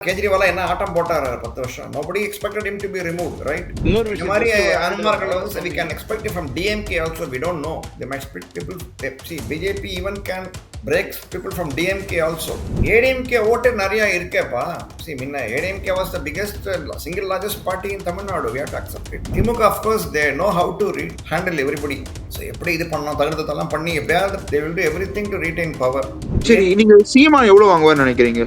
கெஜ்ரிவாலா என்ன ஆட்டம் போட்டார் பத்து வருஷம் nobody expected him to be removed right இன்னொரு இந்த மாதிரி அனுமார்கள் வந்து we can expect it from DMK also we don't know they might split people they- see BJP break people from DMK also ADMK ஓட்டு நிறைய இருக்கேப்பா see முன்ன the biggest uh, single largest party in Tamil Nadu we have to accept it DMK course they know how to read, handle everybody so எப்படி இது பண்ணலாம் தகுந்ததெல்லாம் பண்ணி எப்படியாவது they will do everything to retain power சரி நீங்க சீமா எவ்வளவு வாங்குவார்னு நினைக்கிறீங்க.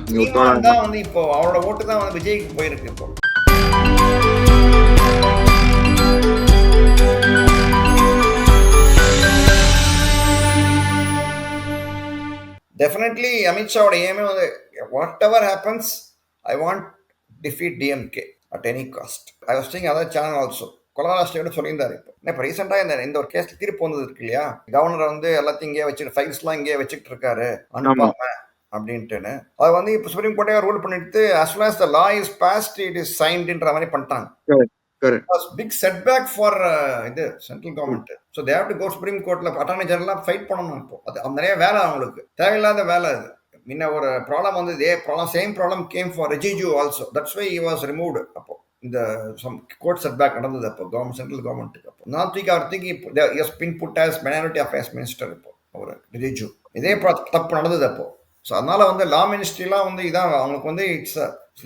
தான் வந்து இப்போ அவரோட ஓட்டு தான் வந்து விஜய்க்கு போயிருக்கு இப்போ டெஃபினெட்லி அமித்ஷாவோட ஏமே வந்து whatever happens I want defeat DMK at any cost I was think other channel also கொலராஷ்டிரியோட சொல்லியிருந்தாரு இப்போ. இப்போ ரீசெண்டாக இந்த இந்த ஒரு கேஸ் தீர்ப்பு வந்தது இருக்கு இல்லையா? கவர்னர் வந்து எல்லாத்தையும் இங்கேயே வச்சுட்டு ஃபைல்ஸ்லாம் இங்கேயே வச்சுக்கிட்டு இருக்காரு. அனுப்பாம அப்படின்ட்டுன்னு. அது வந்து இப்போ சுப்ரீம் கோர்ட்டே ரூல் பண்ணிட்டு as soon as the law is passed it is signedன்ற மாதிரி பண்ணிட்டாங்க. Correct. பிக் செட்பேக் ஃபார் இது central government so they have to go supreme கோர்ட்ல அட்டார்னி ஜெனரலாக ஃபைட் பண்ணணும் இப்போ. அது அந்த நிறைய வேலை அவங்களுக்கு. தேவையில்லாத வேலை அது. முன்ன ஒரு ப்ராப்ளம் வந்து இதே problem same problem came for Rijiju also that's why was removed அப்போ. இந்த சம் கோர்ட் செட்பேக் நடந்தது அப்போ கவர்மெண்ட் சென்ட்ரல் கவர்மெண்ட்டுக்கு அப்போ. நான் தூக்கி அவர் தூக்கி is been put as minority affairs minister இப்போ அவர் ரிஜிஜு இதே தப்பு நடந்தது அப்போ. ஸோ அதனால வந்து லா மினிஸ்ட்ரிலாம் வந்து இதான் அவங்களுக்கு வந்து இட்ஸ்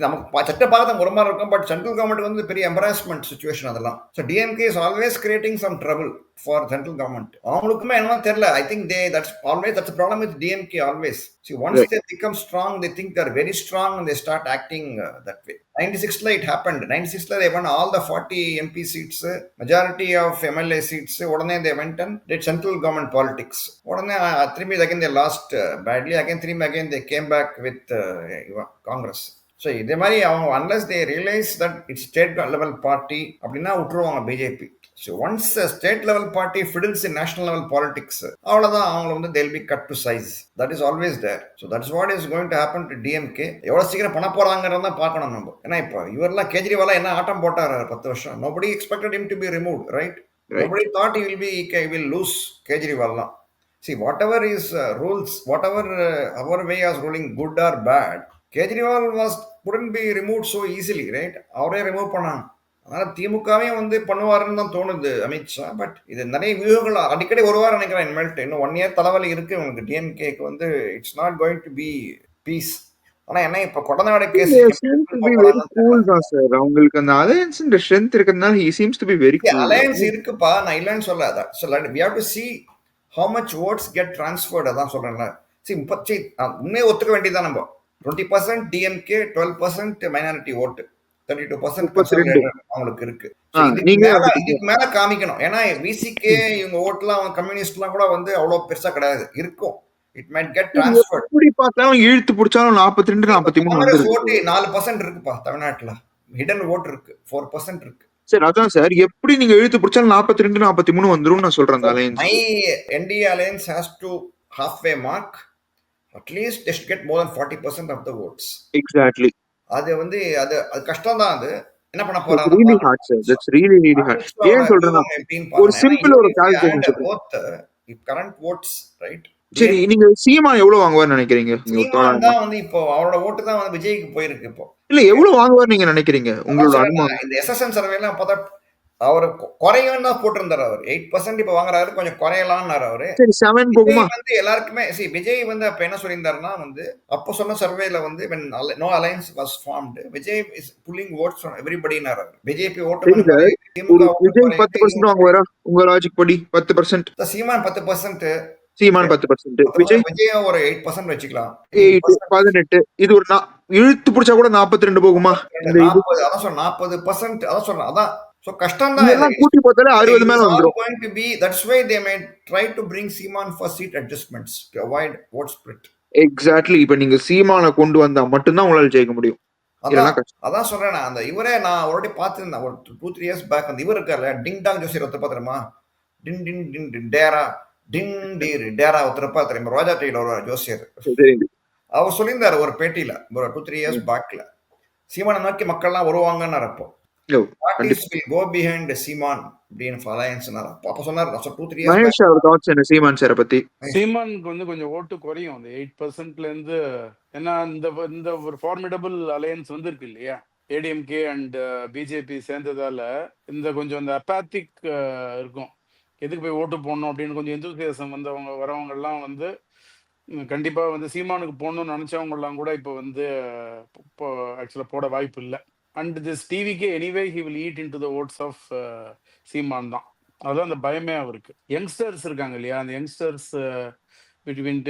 நமக்கு சட்ட பாரதம் ஒரு மாதிரி இருக்கும் பட் சென்ட்ரல் கவர்மெண்ட் வந்து பெரிய எம்பராஸ்மெண்ட் சுச்சுவேஷன் அதெல்லாம். So DMK is always creating some trouble for central government அவங்களுக்குமே என்னன்னு தெரியல. I think they that's always that's problem with DMK always see once. They become strong they think they're very strong they start acting that way ninety சிக்ஸ்ல it happen ninety சிக்ஸ்ல they won all the forty MP seats majority of MLA seats உடனே they went and did central government politics உடனே uh, திரும்பி again they lost badly again திரும்பி again they came back with Congress so இதே மாதிரி அவங்க unless they realise that it's state level party அப்படின்னா விட்டுருவாங்க BJP so once state level party fiddles in national level politics அவ்வளோதான் அவங்கள வந்து they'll be cut to size that is always there so that's what is going to happen to DMK எவ்வளோ சீக்கிரம் பண்ண போறாங்கிறத பார்க்கணும் நம்ம. ஏன்னா இப்போ இவரெல்லாம் கேஜ்ரிவாலா என்ன ஆட்டம் போட்டார் பத்து வருஷம்? Nobody expected him to be remove right he will be he will lose கேஜ்ரிவால்லாம் See, whatever is uh, rules, whatever uh, our way is ruling, good or bad, Kejriwal was couldn't be removed so easily, right? அவரே remove பண்ணாங்க. அதனால திமுகவே வந்து பண்ணுவாருன்னு தான் தோணுது Amit Shah but இது நிறைய வியூகங்கள் அடிக்கடி ஒரு வாரம் நினைக்கிறேன் இனிமேல்ட்டு இன்னும் ஒன் இயர் தலைவலி இருக்கு. உங்களுக்கு டிஎம்கேக்கு வந்து it's not going to be peace ஆனா என்ன இப்ப கொடநாடு கேஸ் அவங்களுக்கு அந்த அலையன்ஸ் ஸ்ட்ரென்த் இருக்கிறதுனால seems to be very cool. Alliance இருக்குப்பா. நான் இல்லைன்னு சொல்ல சொல்ல we have to see how much votes get transferred அதான் சொல்றேன்ல. சி முப்பத்தி உண்மையை ஒத்துக்க வேண்டியதான் நம்ம. Twenty percent DMK twelve percent minority ஓட்டு தேர்ட்டி டூ பர்சன்ட் 32. அவங்களுக்கு இருக்கு. இதுக்கு நீங்க மேல காமிக்கணும். ஏன்னா விசிகே இவங்க ஓட்டுலாம் அவங்க கம்யூனிஸ்ட்லாம் கூட வந்து அவ்வளவு பெருசா கிடையாது. இருக்கும். இட் மைட் கெட் டிரான்ஸ்ஃபர்ட் எப்படி பார்த்தாலும் இழுத்து பிடிச்சாலும் நாற்பத்தி ரெண்டு நாற்பத்தி மூணு ஓட்டு நாலு பர்சன்ட் இருக்குப்பா தமிழ்நாட்டுல. ஹிடன் ஓட்டு இருக்கு. ஃபோர் பர்சன்ட் இருக்கு. சார் அதான் சார். எப்படி நீங்க இழுத்து பிடிச்சாலும் நாற்பத்தி ரெண்டு நாற்பத்தி மூணு வந்துரும் நான் சொல்றேன். Alliance My NDA alliance has to halfway mark. At least they should get more than 40% of the votes. Exactly அது வந்து அது அது கஷ்டம் தான் அது. என்ன பண்ண hard. ஏன் சொல்றேன்னா, ஒரு simple ஒரு சொல்றேன். போத் கரண்ட் votes ரைட் சரி நீங்க சீமா எவ்வளவு வாங்குவார்னு நினைக்கிறீங்க. தான் வந்து இப்போ அவரோட ஓட்டு தான் வந்து விஜய்க்கு போயிருக்கு இப்போ. இல்ல எவ்வளவு வாங்குவார் நீங்க நினைக்கிறீங்க? உங்களோட அனுமானம். இந்த எஸ்எஸ்என் சர்வேலாம் பார்த்தா அவர் குறையும் தான் போட்டிருந்தாரு அவர். எயிட் பர்சன்ட் இப்போ வாங்குறாரு கொஞ்சம் குறையலாம்னாரு அவரு. செவன் போகுமா? வந்து எல்லாருக்குமே see விஜய் வந்து அப்ப என்ன சொல்லியிருந்தாருன்னா வந்து அப்போ சொன்ன சர்வேல வந்து no alliance was formed Vijay is pulling votes from everybody னாரு பிஜேபி ஓட்டு பத்து பர்சன்ட் வாங்குவாரா? உங்க லாஜிக் படி பத்து பர்சன்ட் சீமான் பத்து பர்சன்ட் சீமான் பத்து பர்சன்ட் விஜய்? விஜய் ஒரு எயிட் பர்சன்ட் வச்சுக்கலாம். பதினெட்டு. இது ஒரு நா- இழுத்து பிடிச்சா கூட நாற்பத்தி ரெண்டு போகுமா? நாற்பது அதான் சொல்றேன் நாற்பது பர்சன்ட் அதான் சொல்றேன் அதான் சோ கஷ்டம் தான் கூட்டி பார்த்தாலே அறுபது மேல வந்துரும். going to be that's why they may try to bring Seaman for seat adjustments to avoid vote split. Exactly இப்ப நீங்க சீமானை கொண்டு வந்தா மட்டும்தான் உங்களால ஜெயிக்க முடியும். அதான் சொல்றேன் அந்த இவரே நான் ஆல்ரெடி பார்த்துருந்தேன். ஒரு டூ த்ரீ இயர்ஸ் பேக் அந்த இவர் இருக்கார்ல டிங் டாங் ஜோசியர் ஒருத்தர் பார்த்துருமா டின் டின் டின் டின் டேரா டின் டீர் டேரா ஒருத்தர் பார்த்துருமா ரோஜா டிவியில் ஒரு ஜோசியர் அவர் சொல்லியிருந்தாரு ஒரு பேட்டியில ஒரு டூ த்ரீ இயர்ஸ் பேக்ல சீமானை நோக்கி மக்கள்லாம் வருவாங்கன்னு கண்டிப்பா. வில் கோ பிஹைண்ட் சீமான் அப்படின்னு அலையன்ஸ் அப்ப சொன்னார் டூ த்ரீ இயர்ஸ் மகேஷ் அவர் தாட்ஸ் என்ன? சீமான் சார பத்தி? சீமானுக்கு வந்து கொஞ்சம் ஓட்டு குறையும். அந்த எயிட் பர்சன்ட்ல இருந்து ஏன்னா இந்த இந்த ஒரு ஃபார்மிடபிள் அலையன்ஸ் வந்து இருக்கு இல்லையா ஏடிஎம்கே அண்ட் பிஜேபி சேர்ந்ததால இந்த கொஞ்சம் இந்த அப்பாத்திக் இருக்கும். எதுக்கு போய் ஓட்டு போடணும் அப்படின்னு கொஞ்சம் எந்தூசியாசம் வந்தவங்க வரவங்க எல்லாம் வந்து கண்டிப்பா வந்து சீமானுக்கு போடணும்னு நினைச்சவங்க எல்லாம் கூட இப்போ வந்து இப்போ ஆக்சுவலா போட வாய்ப்பு இல்லை. And this TVK anyway he will eat into the votes of Seeman தான். அதுதான் அந்த பயமே அவருக்கு. யங்ஸ்டர்ஸ் இருக்காங்க இல்லையா? அந்த youngsters between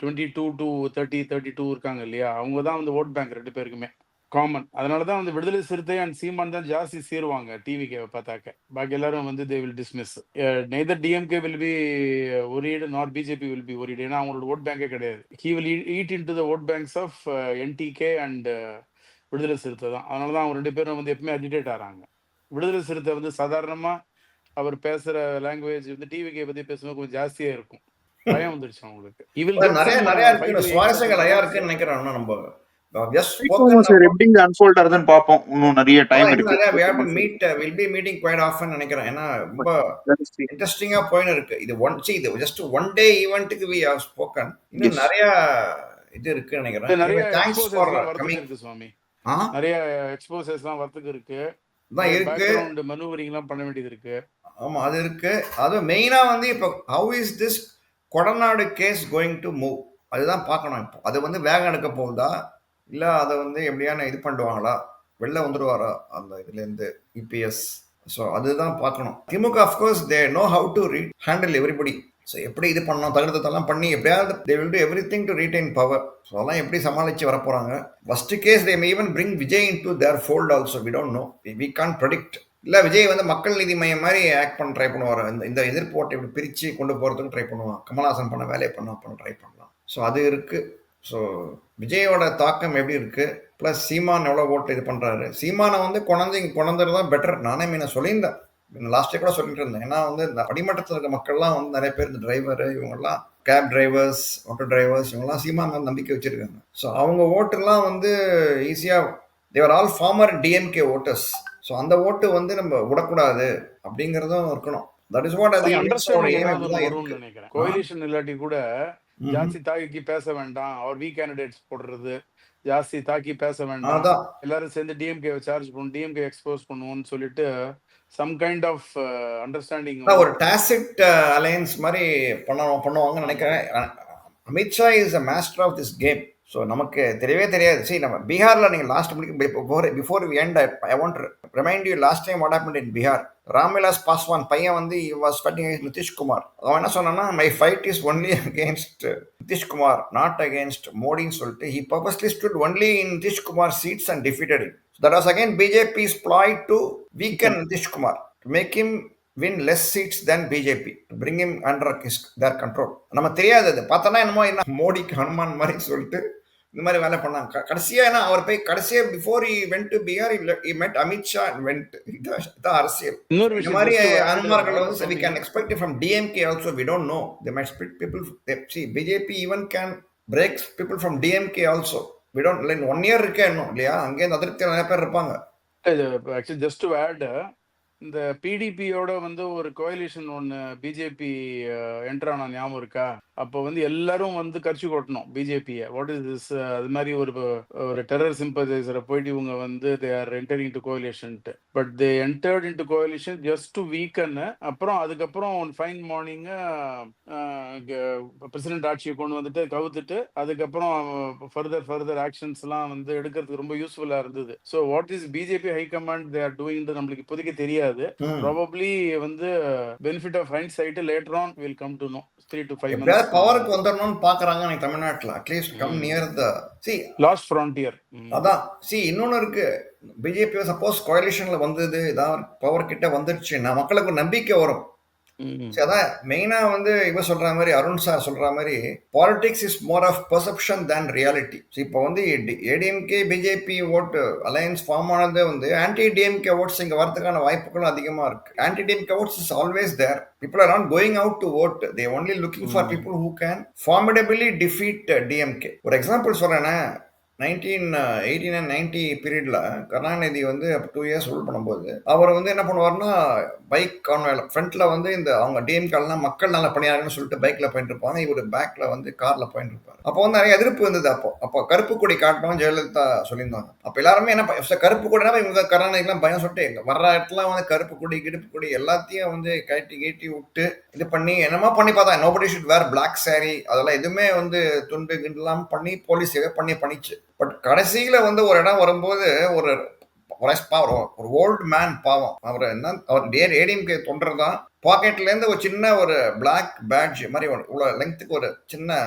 twenty two to thirty thirty two இருக்காங்க இல்லையா? அவங்க தான் வந்து ஓட் பேங்க் ரெண்டு பேருக்குமே. காமன் அதனால தான் வந்து விடுதலை சிறுத்தை அண்ட் சீமான் தான் ஜாஸ்தி சேருவாங்க டிவிக்கு பார்த்தாக்க. பாக்கி எல்லாரும் வந்து they will dismiss neither DMK will be worried not BJP will be worried ஏன்னா அவங்களோட ஓட் பேங்கே கிடையாது. He will eat into the vote banks of NTK and Viduthalai Siruthai தான். அதனால தான் அவங்க ரெண்டு பேரும் வந்து எப்பவுமே அஜிடேட் ஆகிறாங்க விடுதலை சிறுத்தை வந்து சாதாரணமா அவர் பேசுற லாங்குவேஜ் வந்து டிவிக்கே பத்தி பேசும்போது கொஞ்சம் ஜாஸ்தியா இருக்கும். பயம் வந்துருச்சு அவங்களுக்கு. Get நிறைய நிறைய இருக்கு. சுவாரஸ்யங்கள் நிறைய. இருக்குன்னு நினைக்கிறேன். நம்ம ஜஸ்ட் சீக்கிரமா சார் எப்படி இங்க அன்ஃபோல்ட் ஆகுதுன்னு பாப்போம். இன்னும் நிறைய டைம் இருக்கு. நிறைய we have to meet will be meeting quite often நினைக்கிறேன். ஏன்னா ரொம்ப. இன்ட்ரெஸ்டிங்கா போயின்னு இருக்கு. இது ஒன் சி இது ஜஸ்ட் ஒன் டே ஈவெண்ட்டுக்கு வி ஸ்போக்கன் இன்னும். நிறைய இது இருக்கு நினைக்கிறேன் நிறைய எக்ஸ்போசஸ் எல்லாம் வரத்துக்கு இருக்கு. தான் இருக்கு. பேக்ரவுண்ட் மனுவரிங் எல்லாம் பண்ண வேண்டியது இருக்கு. ஆமா அது இருக்கு. அது மெயினா வந்து இப்போ how is this Kodanad case going to move அதுதான் பார்க்கணும் இப்போ. அது வந்து வேகம் எடுக்க போகுதா? இல்ல அதை வந்து எப்படியான இது பண்ணுவாங்களா? வெளில வந்துடுவாரா அந்த இதுல இருந்து இபிஎஸ் ஸோ அதுதான் பார்க்கணும். DMK of course they know how to read handle everybody so எப்படி இது பண்ணோம் தகுந்ததெல்லாம் பண்ணி எப்படியாவது they will do everything to retain power so அதெல்லாம் எப்படி சமாளித்து வரப்போகிறாங்க first case they may even bring Vijay into their fold also we don't know we can predict இல்லை விஜய் வந்து மக்கள் நீதி மையம் மாதிரி ஆக்ட் பண்ண ட்ரை பண்ணுவார். இந்த இந்த எதிர்ப்பு ஓட்டை இப்படி பிரித்து கொண்டு போகிறதுக்கு ட்ரை பண்ணுவான். கமல்ஹாசன் பண்ண வேலையை பண்ண பண்ண ட்ரை பண்ணலாம். ஸோ அது இருக்குது ஸோ விஜயோட தாக்கம் எப்படி இருக்குது ப்ளஸ் சீமான் எவ்வளோ ஓட்டு இது பண்ணுறாரு சீமானை வந்து குழந்தைங்க இங்கே தான் பெட்டர் நானே மீனை சொல்லியிருந்தேன். லாஸ்ட் கூட சொல்லிட்டு இருந்தேன். ஏன்னா வந்து இந்த அடிமட்டத்தில் இருக்க மக்கள்லாம் வந்து நிறைய பேர் இந்த டிரைவர் இவங்கெல்லாம் கேப் டிரைவர்ஸ் ஆட்டோ டிரைவர்ஸ் இவங்கெல்லாம் சீமான் மேல நம்பிக்கை வச்சிருக்காங்க. ஸோ அவங்க ஓட்டுலாம் வந்து ஈஸியாக Thevar all former DMK voters so அந்த ஓட்டு வந்து நம்ம விடக்கூடாது அப்படிங்கிறதும் இருக்கணும். தட் இஸ் வாட் அது கோயிலிஷன் இல்லாட்டி கூட ஜாஸ்தி தாக்கி பேச வேண்டாம். அவர் வி கேண்டிடேட்ஸ் போடுறது. ஜாஸ்தி தாக்கி பேச வேண்டாம். எல்லாரும் சேர்ந்து டிஎம்கே சார்ஜ் பண்ணும் டிஎம்கே எக்ஸ்போஸ் பண்ணுவோம்னு சொல்லிட்டு சம் கைண்ட் ஆஃப் அண்டர்ஸ்டாண்டிங் ஒரு டாசிட் அலையன்ஸ் மாதிரி பண்ண பண்ணுவாங்கன்னு நினைக்கிறேன். Amit Shah is a master of this game so நமக்கு தெரியவே தெரியாது. சரி நம்ம பீகாரில் நீங்கள் லாஸ்ட் முடிக்கும் before before we end I want remind you last time what happen in Bihar Ram Vilas Paswan பையன் வந்து வாஸ் ஃபைட்டிங் அகேன்ஸ்ட் நிதிஷ்குமார் அவன் என்ன சொன்னான்னா my fight is only against Nitish Kumar not against மோடின்னு சொல்லிட்டு he purposely stood only in Nitish Kumar seats and defeated that was again BJP's ploy to weaken Nitish Kumar to make him win less seats then BJP bring him under his their control நம்ம தெரியாது அது பார்த்தோன்னா என்னமோ என்ன மோடிக்கு ஹனுமான் மாதிரி சொல்லிட்டு இந்த மாதிரி வேலை பண்ணாங்க. க- கடைசியா என்ன அவர் போய் கடைசியா before he went to Bihar he met Amit Shah went இதான் அரசியல். இந்த மாதிரி அனுமார்கள் வந்து we can expect it from DMK also we don't know. They might split people they, see BJP even can break people from DMK also. We don't like one year இருக்கே இன்னும்? இல்லையா? அங்கேருந்து அதிருப்தி நிறைய பேர் இருப்பாங்க. ஜஸ்ட் டு ஆட் இந்த பிடிபியோட வந்து ஒரு கோயிலிஷன் ஒன்று பிஜேபி என்டர் ஞாபகம் இருக்கா? அப்போ வந்து எல்லாரும் வந்து கட்சி கொட்டணும் பிஜேபியை வாட் இஸ் திஸ் அது மாதிரி ஒரு ஒரு டெரர் சிம்பசைசரை போயிட்டு இவங்க வந்து they are entering to கோயிலேஷன்ட்டு but they entered into coalition just to வீக்கன்னு அப்புறம் அதுக்கப்புறம் ஃபைன் மார்னிங்கு பிரசிடென்ட் ஆட்சியை கொண்டு வந்துட்டு கவுத்துட்டு அதுக்கப்புறம் ஃபர்தர் ஃபர்தர் ஆக்ஷன்ஸ்லாம் வந்து எடுக்கிறதுக்கு ரொம்ப யூஸ்ஃபுல்லாக இருந்தது. So what is BJP high command they are doing நம்மளுக்கு இப்போதைக்கு தெரியாது. ம். ப்ராபப்ளி வந்து benefit of hindsight later on will come to know three to five எப்படியாவது பவருக்கு வந்துடணும்னு பாக்குறாங்க நீ தமிழ்நாட்டுல. At least come. Near the see last frontier அதான். சி இன்னொன்னு இருக்கு. பிஜேபி சப்போஸ் கோயலிஷன்ல வந்தது இதான் பவர் கிட்ட வந்துருச்சுன்னா மக்களுக்கு நம்பிக்கை வரும். சரி, அதான் மெயினா வந்து இவ சொல்ற மாதிரி அருண் சார் சொல்ற மாதிரி politics is more of perception than reality இப்போ வந்து ADMK BJP vote alliance form ஆனது வந்து ஆன்டி டிஎம்கே ஓட்ஸ் இங்க வரதுக்கான வாய்ப்புகளும் அதிகமா இருக்கு. Anti DMK votes is always there people are not going out to vote. They only looking for Mm. people who can formidably defeat uh, dmk ஒரு example சொல்றேன்னா nineteen eighteen nine ninety பீரியடில் கருணாநிதி வந்து two years rule பண்ணும்போது அவர் வந்து என்ன பண்ணுவார்னா bike கான்வாயில் ஃப்ரண்ட்டில் வந்து இந்த அவங்க டிஎம்கால்லாம் மக்கள் நல்லா பணியாருன்னு சொல்லிட்டு பைக்கில் போயிட்டு இருப்பாங்க. இவர் பேக்கில் வந்து காரில் போயிட்டு இருப்பார். அப்போ வந்து நிறைய எதிர்ப்பு இருந்தது அப்போ. அப்போ கருப்பு கொடி காட்டணும் ஜெயலலிதா சொல்லியிருந்தாங்க. அப்போ எல்லாருமே என்ன கருப்பு கொடினா இவங்க கருணாநிதிக்கெல்லாம் பயம் சொல்லிட்டு எங்க வர்ற இடத்துல வந்து கருப்பு கொடி கிடுப்பு கொடி எல்லாத்தையும் வந்து கட்டி கட்டி விட்டு இது பண்ணி என்னமா பண்ணி பார்த்தா nobody should wear black sorry அதெல்லாம் எதுவுமே வந்து துண்டு கிண்டுலாம் பண்ணி போலீஸ் பண்ணி பண்ணிச்சு. பட் கடைசியில் வந்து ஒரு இடம் வரும்போது ஒரு பாவம் ஒரு ஓல்டு மேன் பாவம். அவர் என்ன அவர் டே ஏடிஎம்கே தொண்டர் தான். பாக்கெட்லேருந்து ஒரு சின்ன ஒரு பிளாக் பேட்ஜ் மாதிரி ஒரு இவ்வளோ லெங்க்த்துக்கு ஒரு சின்ன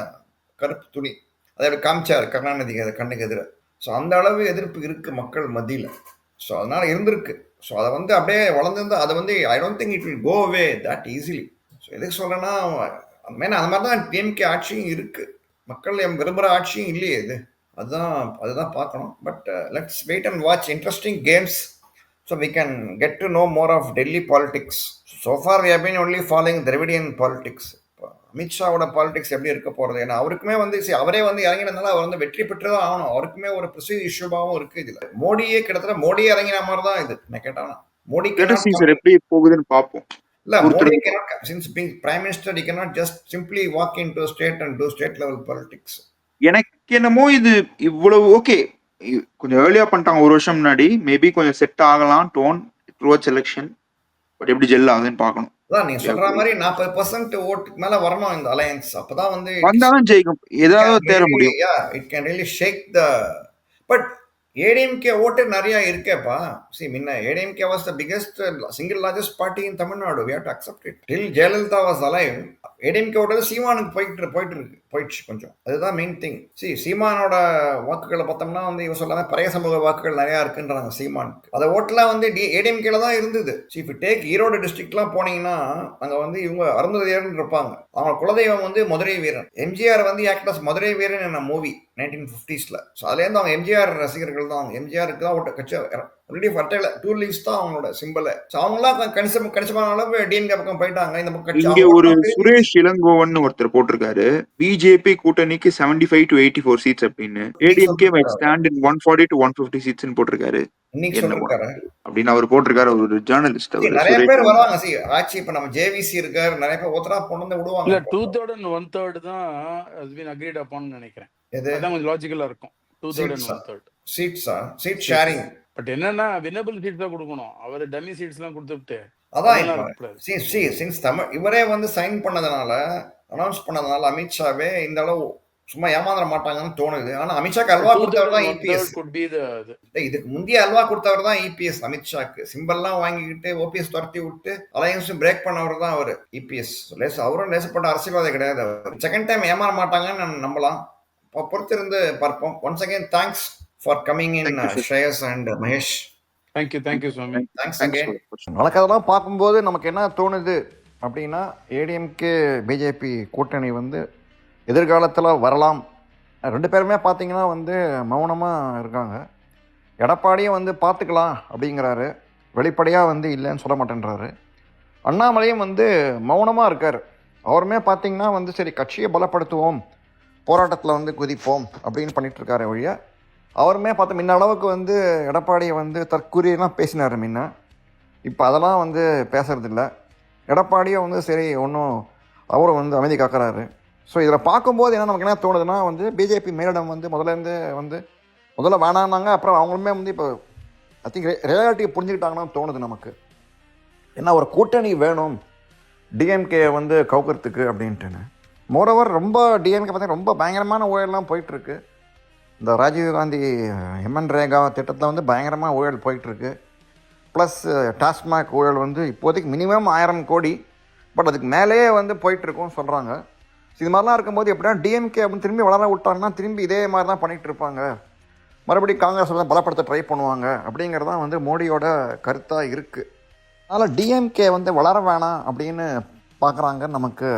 கருப்பு துணி. அதை அப்படி காமிச்சார். கருணாநிதி அதை கண்ணுக்கு எதிர. ஸோ அந்த அளவு எதிர்ப்பு இருக்குது மக்கள் மத்தியில். ஸோ அதனால் இருந்திருக்கு. ஸோ அதை வந்து அப்படியே வளர்ந்துருந்தா அதை வந்து I don't think it will go away that easily so எதுக்கு சொல்கிறேன்னா அந்த மாதிரி அந்த மாதிரி தான் டிஎம்கே ஆட்சியும் இருக்குது மக்கள் எம் விரும்புகிற ஆட்சியும் இல்லையே இது. அதுதான் அதுதான் பார்க்கணும். But let's wait and watch interesting games so we can get to know more of Delhi politics so far we have only following Dravidian politics அமித்ஷாவோட politics எப்படி இருக்க போகிறது ஏன்னா அவருக்குமே வந்து see, அவரே வந்து இறங்கினதுனால அவர் வந்து வெற்றி பெற்று தான் ஆகணும். அவருக்குமே ஒரு ப்ரிசீவ் இஷ்யூவாகவும் இருக்குது இதில். மோடியே கிட்டத்தட்ட மோடியே இறங்கின மாதிரி தான் இது. என்ன கேட்டானா மோடி சார் எப்படி போகுதுன்னு பார்ப்போம். இல்ல Modi since being prime minister he cannot just simply walk into a state and do state level politics. எனக்கு என்னமோ இது இவ்வளவு ஓகே கொஞ்சம் ஏர்லியா பண்ணிட்டாங்க ஒரு வருஷம் முன்னாடி. மேபி கொஞ்சம் செட் ஆகலாம் டோன் டுவர்ட்ஸ் எலெக்ஷன் பட் எப்படி ஜெல் ஆகுதுன்னு பார்க்கணும். அதான் நீங்க சொல்ற மாதிரி நாற்பது பர்சன்ட் ஓட்டுக்கு மேல வரணும் இந்த அலையன்ஸ் அப்பதான் வந்து வந்தாலும் ஜெயிக்கும். ஏதாவது தேர முடியும். It can really shake the but ADMK vote நிறைய இருக்கேப்பா. சி முன்ன ADMK was the biggest single largest party in Tamil Nadu we have to accept it till Jayalalithaa was alive ADMK vote சீமானுக்கு போயிட்டு போயிட்டு இருக்கு போயிடுச்சு கொஞ்சம். அதுதான் மெயின் திங் சி சீமானோட வாக்குகளை பார்த்தோம்னா வந்து இவ சொல்லாம பழைய சமூக வாக்குகள் நிறையா இருக்குன்றாங்க சீமானுக்கு. அந்த ஓட்டுலாம் வந்து டி ஏடிஎம்கேல தான் இருந்தது. சி இப்போ டேக் ஈரோடு டிஸ்ட்ரிக்ட்லாம் போனீங்கன்னா அங்கே வந்து இவங்க அருந்ததியர்னு இருப்பாங்க. அவங்க குலதெய்வம் வந்து மதுரை வீரன். எம்ஜிஆர் வந்து ஆக்டர்ஸ் மதுரை வீரன் என்ன மூவி நைன்டீன் ஃபிஃப்டிஸில் ஸோ அதுலேருந்து அவங்க எம்ஜிஆர் ரசிகர்கள் தான். அவங்க எம்ஜிஆருக்கு தான் ஓட்ட கட்சி ஆல்ரெடி ஃபர்டைல டூ லீவ்ஸ் தான் அவங்களோட சிம்பிள் அவங்களாம் கணிசம் கணிசமான அளவு டிஎம்கே பக்கம் போயிட்டாங்க இந்த பக்கம் இங்க ஒரு சுரேஷ் இளங்கோவன் ஒருத்தர் போட்டிருக்காரு. பிஜேபி கூட்டணிக்கு 75 five to eighty four seats அப்படின்னு ADMK my stand in one forty to one fifty சீட்ஸ்னு போட்டிருக்காரு. அப்படின்னு அவர் போட்டிருக்காரு ஒரு ஜேர்னலிஸ்ட் அவர் நிறைய பேர் வராங்க. சி ஆட்சி இப்ப நம்ம ஜேவிசி இருக்காரு நிறைய பேர் ஒத்தரா கொண்டு வந்து இல்ல விடுவாங்க. Two third and one third தான் ஹஸ் பீன் அக்ரீட் அப்பான்னு நினைக்கிறேன். அதான் கொஞ்சம் லாஜிக்கலா இருக்கும். Two third and? One third சீட்ஸா seat sharing but என்னன்னா வினபிள் சீட்ஸ் தான் கொடுக்கணும். அவர் டம்மி சீட்ஸ் எல்லாம் கொடுத்துட்டு அதான் சி சி சின்ஸ் தமிழ் இவரே வந்து சைன் பண்ணதுனால அனௌன்ஸ் பண்ணதுனால அமித்ஷாவே இந்த அளவு சும்மா ஏமாந்துட மாட்டாங்கன்னு தோணுது. ஆனா அமித்ஷாக்கு அல்வா டூ கொடுத்தவர் தான் இபிஎஸ் இதுக்கு முந்தைய அல்வா கொடுத்தவர் தான் இபிஎஸ் அமித்ஷாக்கு. சிம்பல்லாம் வாங்கிக்கிட்டு ஓபிஎஸ் துரத்தி விட்டு அலையன்ஸும் பிரேக் பண்ணவர் தான் அவர் இபிஎஸ் லேச அவரும் லேசப்பட்ட அரசியல்வாதி கிடையாது அவர். செகண்ட் டைம் ஏமாற மாட்டாங்கன்னு நம்பலாம். பொறுத்திருந்து பார்ப்போம். Once again thanks for coming in Thank you, sir. Shreyas and Mahesh thank you thank you Swami thanks thanks again நடக்கிறதெல்லாம் பார்க்கும்போது நமக்கு என்ன தோணுது அப்படின்னா ஏடிஎம்கே பிஜேபி கூட்டணி வந்து எதிர்காலத்தில் வரலாம். ரெண்டு பேருமே பார்த்தீங்கன்னா வந்து மௌனமாக இருக்காங்க. எடப்பாடியும் வந்து பார்த்துக்கலாம் அப்படிங்கிறாரு. வெளிப்படையாக வந்து இல்லைன்னு சொல்ல மாட்டேன்றாரு. அண்ணாமலையும் வந்து மௌனமாக இருக்கார். அவருமே பார்த்தீங்கன்னா வந்து சரி கட்சியை பலப்படுத்துவோம் போராட்டத்தில் வந்து குதிப்போம் அப்படின்னு பண்ணிட்டு இருக்காரு ஒழிய அவருமே பார்த்தா முன்ன அளவுக்கு வந்து எடப்பாடியை வந்து தற்கூரியெல்லாம் பேசினார் முன்ன. இப்போ அதெல்லாம் வந்து பேசுகிறதில்ல எடப்பாடியும் வந்து சரி ஒன்றும் அவரும் வந்து அமைதி காக்கிறாரு. ஸோ இதில் பார்க்கும்போது என்ன நமக்கு என்ன தோணுதுன்னா வந்து பிஜேபி மேலிடம் வந்து முதல்ல இருந்து வந்து முதல்ல வேணான்னாங்க அப்புறம் அவங்களுமே வந்து இப்போ ஐ திங்க் ரியாலிட்டியை புரிஞ்சுக்கிட்டாங்கன்னு தோணுது நமக்கு. ஏன்னா ஒரு கூட்டணி வேணும் டிஎம்கே வந்து கவுக்கிறதுக்கு அப்படின்ட்டுன்னு. மோரோவர் ரொம்ப டிஎம்கே பார்த்தீங்கன்னா ரொம்ப பயங்கரமான ஊழல்லாம் போயிட்டுருக்கு. இந்த ராஜீவ்காந்தி எம்என் ரேகா திட்டத்தில் வந்து பயங்கரமாக ஊழல் போயிட்டுருக்கு. ப்ளஸ் டாஸ்மாக் ஊழல் வந்து இப்போதைக்கு மினிமம் ஆயிரம் கோடி பட் அதுக்கு மேலேயே வந்து போயிட்டுருக்கும்னு சொல்கிறாங்க இது மாதிரிலாம் இருக்கும்போது எப்படின்னா டிஎம்கே அப்படின்னு திரும்பி வளர விட்டாங்கன்னா திரும்பி இதே மாதிரி தான் பண்ணிகிட்டு இருப்பாங்க மறுபடியும் காங்கிரஸ் வந்து பலப்படுத்த ட்ரை பண்ணுவாங்க அப்படிங்கிறது தான் வந்து மோடியோட கருத்தாக இருக்குது அதனால் டிஎம்கே வந்து வளர வேணாம் அப்படின்னு பார்க்குறாங்க நமக்கு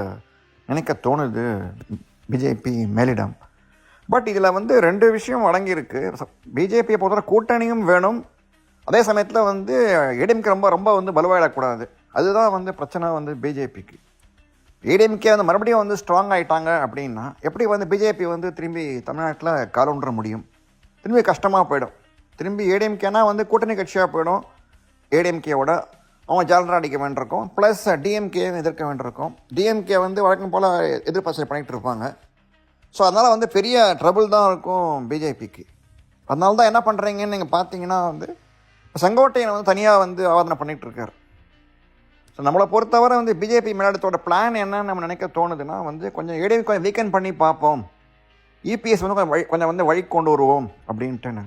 நினைக்க தோணுது. பிஜேபி மேலிடம். பட் இதில் வந்து ரெண்டு விஷயம் அடங்கியிருக்கு. பிஜேபியை பொறுத்தவரை கூட்டணியும் வேணும். அதே சமயத்தில் வந்து ஏடிஎம்கே ரொம்ப ரொம்ப வந்து வலுவாயிடக்கூடாது. அதுதான் வந்து பிரச்சனை வந்து பிஜேபிக்கு. ஏடிஎம்கே வந்து மறுபடியும் வந்து ஸ்ட்ராங் ஆகிட்டாங்க அப்படின்னா எப்படி வந்து பிஜேபி வந்து திரும்பி தமிழ்நாட்டில் காலொன்ற முடியும்? திரும்பி கஷ்டமாக போயிடும். திரும்பி ஏடிஎம்கேனா வந்து கூட்டணி கட்சியாக போயிடும். ஏடிஎம்கேவோட அவன் ஜாலரா அடிக்க வேண்டியிருக்கும். ப்ளஸ் டிஎம்கே எதிர்க்க வேண்டியிருக்கும். டிஎம்கே வந்து வழக்கம் போல் எதிர்பார்த்து பண்ணிகிட்டு இருப்பாங்க. ஸோ அதனால் வந்து பெரிய ட்ரபுள் தான் இருக்கும் பிஜேபிக்கு அதனால தான் என்ன பண்ணுறீங்கன்னு நீங்கள் பார்த்தீங்கன்னா வந்து செங்கோட்டையன் வந்து தனியாக வந்து ஆவாதனை பண்ணிகிட்டு இருக்காரு. ஸோ நம்மளை பொறுத்தவரை வந்து பிஜேபி மேலிடத்தோட பிளான் என்னன்னு நம்ம நினைக்க தோணுதுன்னா வந்து கொஞ்சம் ஏடிஎம் கொஞ்சம் வீக்கெண்ட் பண்ணி பார்ப்போம். இபிஎஸ் வந்து கொஞ்சம் வழி கொஞ்சம் வந்து வழி கொண்டு வருவோம் அப்படின்ட்டுன்னு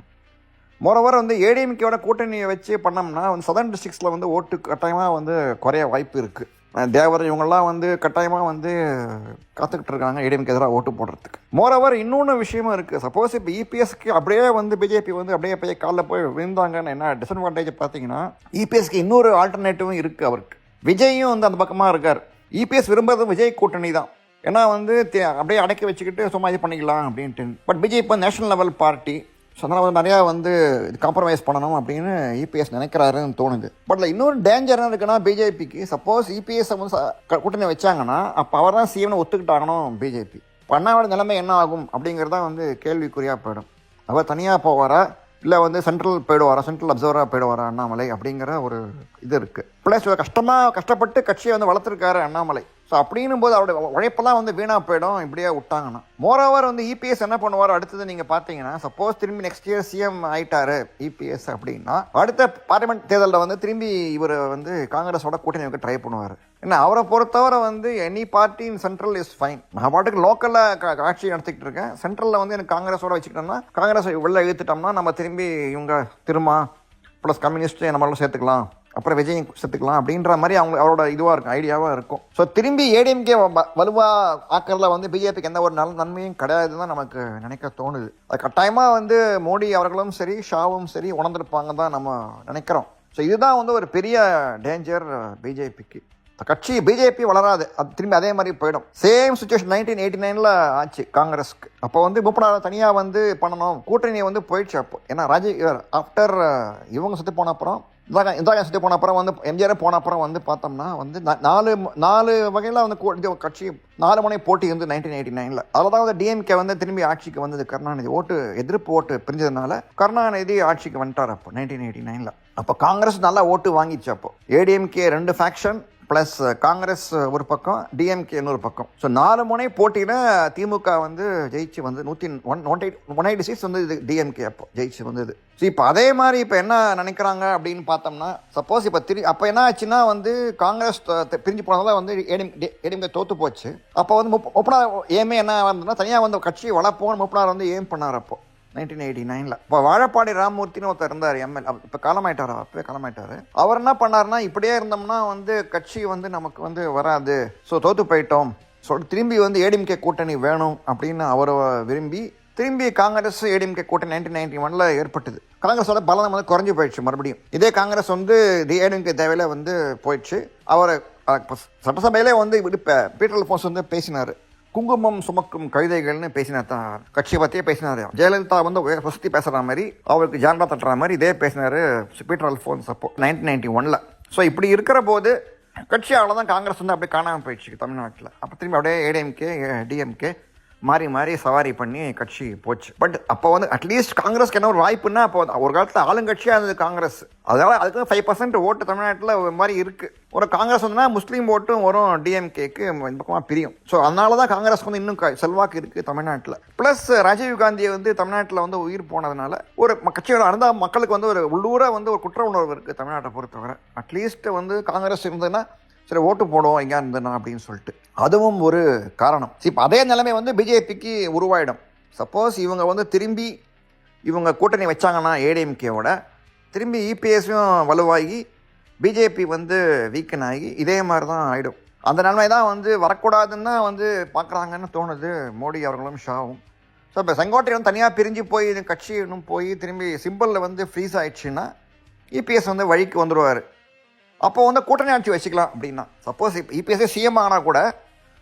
மோரோவர் வந்து ஏடிஎம்கேவோட கூட்டணியை வச்சு பண்ணோம்னா வந்து சதர்ன் டிஸ்ட்ரிக்ஸில் வந்து ஓட்டு கட்டாயமாக வந்து குறைய வாய்ப்பு இருக்குது தேவர் இவங்கெல்லாம் வந்து கட்டாயமாக வந்து காத்துக்கிட்டு இருக்காங்க ஏடிஎம்கே எதிராக ஓட்டு போடுறதுக்கு. மோரோவர் இன்னொன்று விஷயமும் இருக்குது சப்போஸ் இப்போ இபிஎஸ்க்கு அப்படியே வந்து பிஜேபி வந்து அப்படியே போய் காலில் போய் விழுந்தாங்கன்னு என்ன டிஸ்அட்வான்டேஜ் பார்த்தீங்கன்னா இபிஎஸ்க்கு இன்னொரு ஆல்டர்னேட்டிவும் இருக்குது அவருக்கு. விஜயும் வந்து அந்த பக்கமாக இருக்கார். இபிஎஸ் விரும்புறது விஜய் கூட்டணி தான். ஏன்னா வந்து தே- அப்படியே அடக்கி வச்சுக்கிட்டு சும்மா இது பண்ணிக்கலாம் அப்படின்ட்டு. பட் விஜய் இப்போ நேஷனல் லெவல் பார்ட்டி ஸோ அதனால் வந்து நிறையா வந்து இது காம்ப்ரமைஸ் பண்ணணும் அப்படின்னு இபிஎஸ் நினைக்கிறாருன்னு தோணுது. பட் இன்னொரு டேஞ்சர் என்ன இருக்குன்னா பிஜேபிக்கு சப்போஸ் இபிஎஸ் வந்து கூட்டணி வச்சாங்கன்னா அப்போ அவர் தான் சிஎம்னு ஒத்துக்கிட்டாங்கன்னு பிஜேபி பண்ணாவோட நிலைமை என்ன ஆகும் அப்படிங்கிறது தான் வந்து கேள்விக்குறியாக போயிடும். அவர் தனியாக போவாரா? இல்லை வந்து சென்ட்ரல் போயிடுவாரா? சென்ட்ரல் அப்சர்வராக போயிடுவாரா அண்ணாமலை அப்படிங்கிற ஒரு இது இருக்குது ப்ளஸ் கஷ்டமாக கஷ்டப்பட்டு கட்சியை வந்து வளர்த்துருக்காரு அண்ணாமலை. ஸோ அப்படின்னும் போது அவருடைய உழைப்பெல்லாம் வந்து வீணாக போயிடும் இப்படியே விட்டாங்கன்னா மோரோவர் வந்து இபிஎஸ் என்ன பண்ணுவார்? அடுத்தது நீங்கள் பார்த்தீங்கன்னா சப்போஸ் திரும்பி நெக்ஸ்ட் இயர் சிஎம் ஆயிட்டாரு இபிஎஸ் அப்படின்னா அடுத்த பார்லிமெண்ட் தேர்தலில் வந்து திரும்பி இவர் வந்து காங்கிரஸோட கூட்டணி வைக்க ட்ரை பண்ணுவார். ஏன்னா அவரை பொறுத்தவரை வந்து any party in central is fine நான் பாட்டுக்கு லோக்கலில் ஆட்சி நடத்திக்கிட்டு இருக்கேன். சென்ட்ரலில் வந்து எனக்கு காங்கிரஸோட வச்சுக்கிட்டோம்னா காங்கிரஸ் வெளில இழுத்துட்டோம்னா நம்ம திரும்பி இவங்க திரும்ப ப்ளஸ் கம்யூனிஸ்ட்டு நம்மளால சேர்த்துக்கலாம். அப்புறம் விஜய் சேர்த்துக்கலாம் அப்படின்ற மாதிரி அவங்க அவரோட இதுவாக இருக்கும் ஐடியாவாக இருக்கும். ஸோ திரும்பி ஏடிஎம்கே வலுவாக ஆக்கிறதுல வந்து பிஜேபிக்கு எந்த ஒரு நல்ல நன்மையும் கிடையாதுன்னு தான் நமக்கு நினைக்க தோணுது. அது கட்டாயமாக வந்து மோடி அவர்களும் சரி ஷாவும் சரி உணர்ந்திருப்பாங்க தான் நம்ம நினைக்கிறோம். ஸோ இதுதான் வந்து ஒரு பெரிய டேஞ்சர் பிஜேபிக்கு கட்சி பிஜேபி வளராது. அது திரும்பி அதே மாதிரி போயிடும். சேம் சுச்சுவேஷன் நைன்டீன் எயிட்டி நைனில் ஆச்சு காங்கிரஸ்க்கு. அப்போ வந்து மூப்பனார் தனியாக வந்து பண்ணணும். கூட்டணி வந்து போயிடுச்சு அப்போ. ஏன்னா ராஜீவ் ஆஃப்டர் இவங்க சுற்றி போன அப்புறம் இந்தாங்க இந்தாங்க சுற்றி போன அப்புறம் வந்து எம்ஜிஆர் போன அப்புறம் வந்து பார்த்தோம்னா வந்து நாலு நாலு வகையில் வந்து கட்சி நாலு முனை போட்டி வந்து நைன்டீன் எயிட்டி நைனில் அதில் தான் வந்து டிஎம்கே வந்து திரும்பி ஆட்சிக்கு வந்தது கருணாநிதி. ஓட்டு எதிர்ப்பு ஓட்டு பிரிஞ்சதுனால கருணாநிதி ஆட்சிக்கு வந்துட்டார் அப்போ நைன்டீன் எயிட்டி நைனில் அப்போ காங்கிரஸ் நல்லா ஓட்டு வாங்கிச்சு அப்போ. ஏடிஎம்கே ரெண்டு ஃபேக்ஷன் ப்ளஸ் காங்கிரஸ் ஒரு பக்கம் டிஎம்கே இன்னொரு பக்கம். ஸோ நாலு முனை போட்டியில் திமுக வந்து ஜெயிச்சு வந்து நூற்றி one one eight one eight six வந்து இது டிஎம்கே அப்போ ஜெயிச்சு வந்தது. ஸோ இப்போ அதே மாதிரி இப்போ என்ன நினைக்கிறாங்க அப்படின்னு பார்த்தோம்னா சப்போஸ் இப்போ திரு அப்போ என்ன ஆச்சுன்னா வந்து காங்கிரஸ் பிரிஞ்சு போனதால் வந்து ஏடிஎம் ஏடிஎம்கே தோற்று போச்சு. அப்போ வந்து முப் முப்பனார் ஏமே என்ன இருந்ததுன்னா தனியாக வந்து கட்சி வளர்ப்போம்னு முப்பனார் வந்து ஏம் பண்ணார் அப்போ. நைன்டீன் எயிட்டி நைனில். இப்போ வாழப்பாடி ராமமூர்த்தின்னு ஒருத்தர் இருந்தார் எம்எல் இப்போ காலமாயிட்டார் அவர் அப்பவே காலமாயிட்டார். அவர் என்ன பண்ணாருன்னா இப்படியே இருந்தோம்னா வந்து கட்சி வந்து நமக்கு வந்து வராது. ஸோ தோற்று போயிட்டோம். ஸோ திரும்பி வந்து ஏடிஎம்கே கூட்டணி வேணும் அப்படின்னு அவரை விரும்பி திரும்பி காங்கிரஸ் ஏடிஎம்கே கூட்டணி நைன்டீன் நைன்டி ஒனில் ஏற்பட்டது. காங்கிரஸோட பலம் வந்து குறைஞ்சி போயிடுச்சு மறுபடியும். இதே காங்கிரஸ் வந்து ஏடிஎம்கே தேவையில வந்து போயிடுச்சு. அவரை சட்டசபையிலே வந்து இப்போ பீட்டர் அல்ஃபோன்ஸ் வந்து பேசினார். குங்குமம் சுமக்கும் கவிதைகள்னு பேசினார் தான் கட்சியை பற்றியே பேசினார். ஜெயலலிதா வந்து ஃபஸ்ட்டு பேசுகிற மாதிரி அவருக்கு ஜாண்டா தட்டுற மாதிரி இதே பேசினார் பீட்டர் அல்ஃபோன்ஸ் அப்போ நைன்டீன் நைன்டி ஒனில் ஸோ இப்படி இருக்கிற போது கட்சி அவ்வளோதான் காங்கிரஸ் வந்து அப்படியே காணாமல் போயிடுச்சு தமிழ்நாட்டில். அப்போ திரும்பி அப்படியே ஏடிஎம்கே டிஎம்கே மாறி மாறி சவாரி பண்ணி கட்சி போச்சு. பட் அப்போ வந்து அட்லீஸ்ட் காங்கிரஸ்க்கு என்ன ஒரு வாய்ப்புன்னா அப்போ ஒரு காலத்தில் ஆளுங்கட்சியாக இருந்தது காங்கிரஸ். அதனால அதுக்கு ஃபைவ் பர்சன்ட் ஓட்டு தமிழ்நாட்டில் ஒரு மாதிரி இருக்குது ஒரு காங்கிரஸ் வந்துன்னா முஸ்லீம் ஓட்டும் வரும் டிஎம்கேக்கு இந்த பக்கமாக பிரியும். ஸோ அதனால தான் காங்கிரஸ்க்கு வந்து இன்னும் க- செல்வாக்கு இருக்குது தமிழ்நாட்டில். ப்ளஸ் ராஜீவ் காந்தியை வந்து தமிழ்நாட்டில் வந்து உயிர் போனதுனால ஒரு கட்சியோட அறந்தா மக்களுக்கு வந்து ஒரு உள்ளூராக வந்து ஒரு குற்ற உணர்வு இருக்குது தமிழ்நாட்டை பொறுத்தவரை. அட்லீஸ்ட் வந்து காங்கிரஸ் இருந்ததுன்னா சரி ஓட்டு போடுவோம் எங்கே இருந்தனா அப்படின்னு சொல்லிட்டு. அதுவும் ஒரு காரணம். இப்போ அதே நிலைமை வந்து பிஜேபிக்கு உருவாயிடும். சப்போஸ் இவங்க வந்து திரும்பி இவங்க கூட்டணி வச்சாங்கன்னா ஏடிஎம்கேவோட திரும்பி இபிஎஸும் வலுவாகி பிஜேபி வந்து வீக்கன் ஆகி இதே மாதிரி தான் ஆகிடும் அந்த நிலைமை தான் வந்து வரக்கூடாதுன்னு தான் வந்து பார்க்குறாங்கன்னு தோணுது மோடி அவர்களும் ஷாவும். ஸோ இப்போ செங்கோட்டை வந்து தனியாக பிரிஞ்சு போய் இது கட்சி இன்னும் போய் திரும்பி சிம்பிளில் வந்து ஃப்ரீஸ் ஆயிடுச்சுன்னா இபிஎஸ் வந்து வழிக்கு வந்துடுவார் அப்போ வந்து கூட்டணி ஆட்சி வச்சுக்கலாம் அப்படின்னா. சப்போஸ் இபிஎஸ்ஏ சிஎம் ஆனால் கூட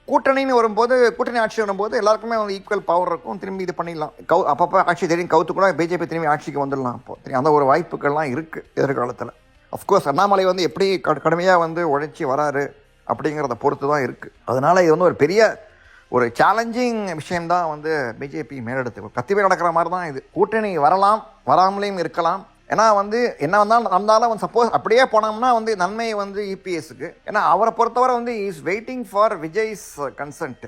கூட்டணின்னு வரும்போது கூட்டணி ஆட்சி வரும்போது எல்லாருக்குமே வந்து ஈக்குவல் பவர் இருக்கும். திரும்பி இது பண்ணிடலாம். கவு அப்பப்போ ஆட்சி தெரியும். கவுத்து கூட பிஜேபி திரும்பி ஆட்சிக்கு வந்துடலாம் அப்போ. தெரியும். அந்த ஒரு வாய்ப்புகள்லாம் இருக்குது எதிர்காலத்தில். அஃப்கோர்ஸ் அண்ணாமலை வந்து எப்படி கடுமையாக வந்து உழைச்சி வராரு அப்படிங்கிறத பொறுத்து தான் இருக்குது அதனால் இது வந்து ஒரு பெரிய ஒரு சேலஞ்சிங் விஷயம்தான் வந்து பிஜேபி மேலெடுத்து. கத்தி பேர் நடக்கிற மாதிரி தான் இது. கூட்டணி வரலாம் வராமலேயும் இருக்கலாம். ஏன்னா வந்து என்ன வந்தாலும் நடந்தாலும் வந்து சப்போஸ் அப்படியே போனோம்னா வந்து நன்மை வந்து இபிஎஸ்க்கு ஏன்னா அவரை பொறுத்தவரை வந்து is waiting for Vijay's consent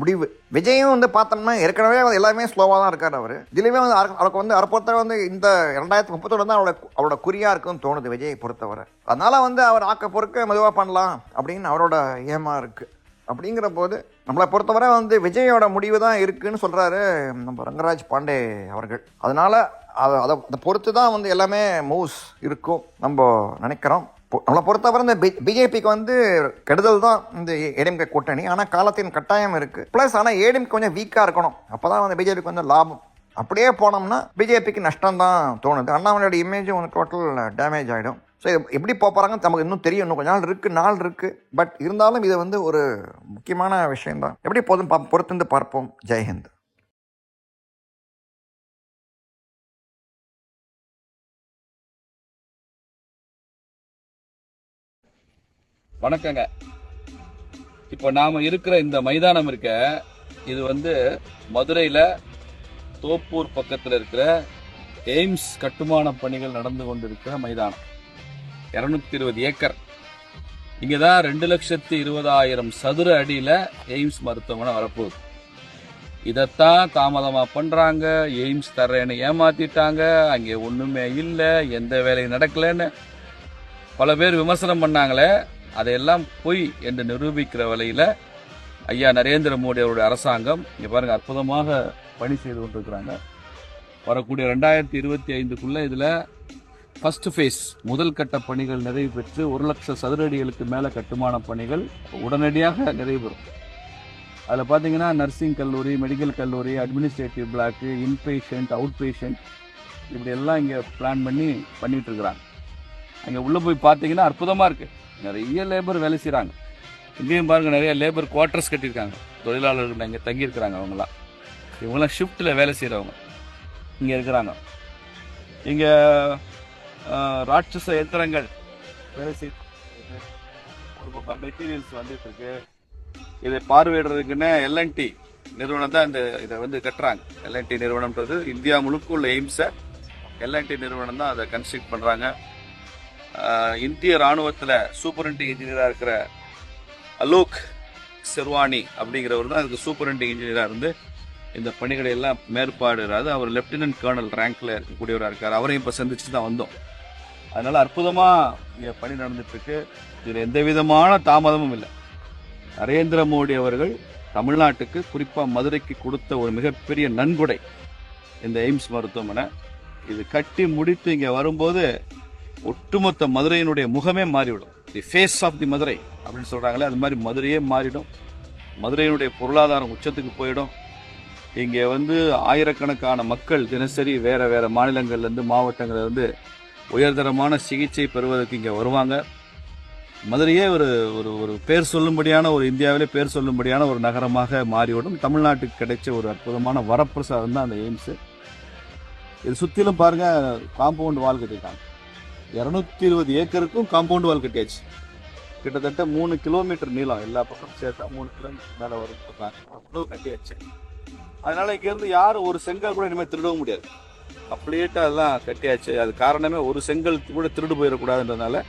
முடிவு. விஜயும் வந்து பார்த்தோம்னா ஏற்கனவே வந்து எல்லாமே ஸ்லோவாக தான் இருக்கார் அவர். இதுலேயுமே வந்து அவருக்கு வந்து அவரை பொறுத்தவரை வந்து இந்த ரெண்டாயிரத்தி முப்பத்தோடு தான் அவரோட அவரோட குறியாக இருக்குன்னு தோணுது விஜயை பொறுத்தவரை. அதனால் வந்து அவர் ஆக்க பொறுக்க மெதுவாக பண்ணலாம் அப்படின்னு அவரோட ஏமா இருக்குது அப்படிங்கிற போது நம்மளை பொறுத்தவரை வந்து விஜயோட முடிவு தான் இருக்குதுன்னு சொல்கிறாரு நம்ம ரங்கராஜ் பாண்டே அவர்கள். அதனால் அதை அதை அதை பொறுத்து தான் வந்து எல்லாமே மூவ்ஸ் இருக்கும் நம்ம நினைக்கிறோம். நம்மளை பொறுத்தவரை இந்த பி பிஜேபிக்கு வந்து கெடுதல் தான் இந்த ஏடிஎம்கே கூட்டணி. ஆனால் காலத்தின் கட்டாயம் இருக்குது ப்ளஸ் ஆனால் ஏடிஎம்கே கொஞ்சம் வீக்காக இருக்கணும். அப்போ தான் வந்து பிஜேபிக்கு கொஞ்சம் லாபம். அப்படியே போனோம்னா பிஜேபிக்கு நஷ்டம் தான் தோணுது. அண்ணாமலையோட இமேஜும் வந்து டோட்டல் டேமேஜ் ஆகிடும் ஸோ எப்படி போகிறாங்க நமக்கு இன்னும் தெரியும். இன்னும் கொஞ்ச நாள் இருக்குது நாள் இருக்குது பட் இருந்தாலும் இது வந்து ஒரு முக்கியமான விஷயம்தான். எப்படி போதும் பொறுத்திருந்து பார்ப்போம். ஜெய்ஹிந்த் வணக்கங்க. இப்போ நாம இருக்கிற இந்த மைதானம் இருக்க இது வந்து மதுரையில் தோப்பூர் பக்கத்தில் இருக்கிற எய்ம்ஸ் கட்டுமான பணிகள் நடந்து கொண்டிருக்கிற மைதானம். இரநூத்தி இருபது ஏக்கர். இங்கே தான் ரெண்டு லட்சத்தி இருபதாயிரம் சதுர அடியில் எய்ம்ஸ் மருத்துவமனை வரப்போகுது. இதைத்தான் தாமதமாக பண்ணுறாங்க எய்ம்ஸ் தர்றேன்னு ஏமாத்திட்டாங்க. அங்கே ஒன்றுமே இல்லை. எந்த வேலையும் நடக்கலைன்னு பல பேர் விமர்சனம் பண்ணாங்களே. அதையெல்லாம் பொய் என்று நிரூபிக்கிற வகையில் ஐயா நரேந்திர மோடி அவருடைய அரசாங்கம் இங்கே பாருங்கள் அற்புதமாக பணி செய்து கொண்டிருக்கிறாங்க. வரக்கூடிய ரெண்டாயிரத்தி இருபத்தி ஐந்துக்குள்ளே இதில் ஃபஸ்ட்டு ஃபேஸ் முதல் கட்ட பணிகள் நிறைவு பெற்று ஒரு லட்சம் சதுர அடிகளுக்கு மேலே கட்டுமான பணிகள் உடனடியாக நிறைவு பெறும். அதில் பார்த்தீங்கன்னா நர்சிங் கல்லூரி மெடிக்கல் கல்லூரி administrative block inpatient outpatient இப்படி எல்லாம் இங்கே பிளான் பண்ணி பண்ணிகிட்ருக்குறாங்க அங்கே உள்ளே போய் பார்த்தீங்கன்னா அற்புதமாக இருக்குது நிறைய லேபர் வேலை செய்கிறாங்க இங்கேயும் பாருங்க நிறைய லேபர் குவார்ட்டர்ஸ் கட்டியிருக்காங்க. தொழிலாளர்கள் இங்கே தங்கியிருக்கிறாங்க அவங்களாம் இவங்களாம் ஷிஃப்ட்டில் வேலை செய்கிறவங்க இங்கே இருக்கிறாங்க. இங்கே ராட்சச எந்திரங்கள் வேலை செய் ஒரு பக்கம் மெட்டீரியல்ஸ் வந்துட்டு இருக்கு இதை பார்வையிடுறதுக்குன்னு எல்என்டி நிறுவனம் தான் இந்த இதை வந்து கட்டுறாங்க. எல்என்டி நிறுவனம்ன்றது இந்தியா முழுக்க உள்ள எய்ம்ஸை எல்என்டி நிறுவனம் தான் அதை கன்ஸ்ட்ரக்ட் பண்ணுறாங்க இந்திய ராணுவத்தில் சூப்பரண்டிங் இன்ஜினியராக இருக்கிற அலோக் செர்வானி அப்படிங்கிறவர் தான் அதுக்கு சூப்பரண்டிங் இன்ஜினியராக இருந்து இந்த பணிகளை எல்லாம் மேற்பாடுறாரு. அவர் லெப்டினன்ட் கர்னல் ரேங்க்ல இருக்கக்கூடியவராக இருக்கார். அவரையும் இப்போ சந்திச்சு தான் வந்தோம். அதனால அற்புதமாக இங்கே பணி நடந்துட்டு இருக்கு இதில் எந்த விதமான தாமதமும் இல்லை. நரேந்திர மோடி அவர்கள் தமிழ்நாட்டுக்கு குறிப்பாக மதுரைக்கு கொடுத்த ஒரு மிகப்பெரிய நன்கொடை இந்த எய்ம்ஸ் மருத்துவமனை. இது கட்டி முடித்து இங்கே வரும்போது ஒட்டுமொத்த மதுரையினுடைய முகமே மாறிவிடும். The face of the Madurai அப்படின்னு சொல்கிறாங்களே அது மாதிரி மதுரையே மாறிடும். மதுரையினுடைய பொருளாதாரம் உச்சத்துக்கு போயிடும். இங்கே வந்து ஆயிரக்கணக்கான மக்கள் தினசரி வேறு வேறு மாநிலங்கள்லேருந்து மாவட்டங்கள்லேருந்து உயர்தரமான சிகிச்சை பெறுவதற்கு இங்கே வருவாங்க. மதுரையே ஒரு ஒரு ஒரு பேர் சொல்லும்படியான ஒரு இந்தியாவிலே பேர் சொல்லும்படியான ஒரு நகரமாக மாறிவிடும். தமிழ்நாட்டுக்கு கிடைச்ச ஒரு அற்புதமான வரப்பிரசாதம் தான் அந்த எய்ம்ஸு. இது சுற்றிலும் பாருங்கள் காம்பவுண்ட் வால் கட்டியிருக்காங்க. இரநூத்தி இருபது ஏக்கருக்கும் காம்பவுண்ட் வால் கட்டியாச்சு. கிட்டத்தட்ட மூணு கிலோமீட்டர் நீளம் எல்லா பக்கம் சேர்த்தா மூணு கிலோமீட்டர் மேலே வரும். அவ்வளோ கட்டியாச்சு. அதனால இங்கேருந்து யாரும் ஒரு செங்கல் கூட இனிமேல் திருடவும் முடியாது. கம்ப்ளீட்டாக அதெல்லாம் கட்டியாச்சு. அது காரணமே ஒரு செங்கல் கூட திருடு போயிடக்கூடாதுன்றதுனால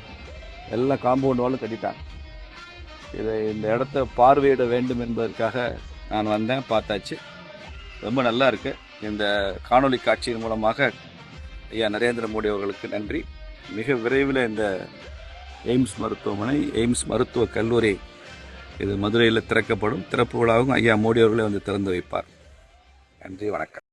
எல்லாம் காம்பவுண்ட் வாலும் கட்டிட்டாங்க. இதை இந்த இடத்த பார்வையிட வேண்டும் என்பதற்காக நான் வந்தேன் பார்த்தாச்சு. ரொம்ப நல்லா இருக்குது இந்த காணொளி காட்சியின் மூலமாக ஐயா நரேந்திர மோடி அவர்களுக்கு நன்றி. மிக விரைவில் இந்த எய்ம்ஸ் மருத்துவமனை எய்ம்ஸ் மருத்துவக் கல்லூரி இது மதுரையில் திறக்கப்படும். திறப்பு விழாவும் ஐயா மோடி அவர்களே வந்து திறந்து வைப்பார். நன்றி வணக்கம்.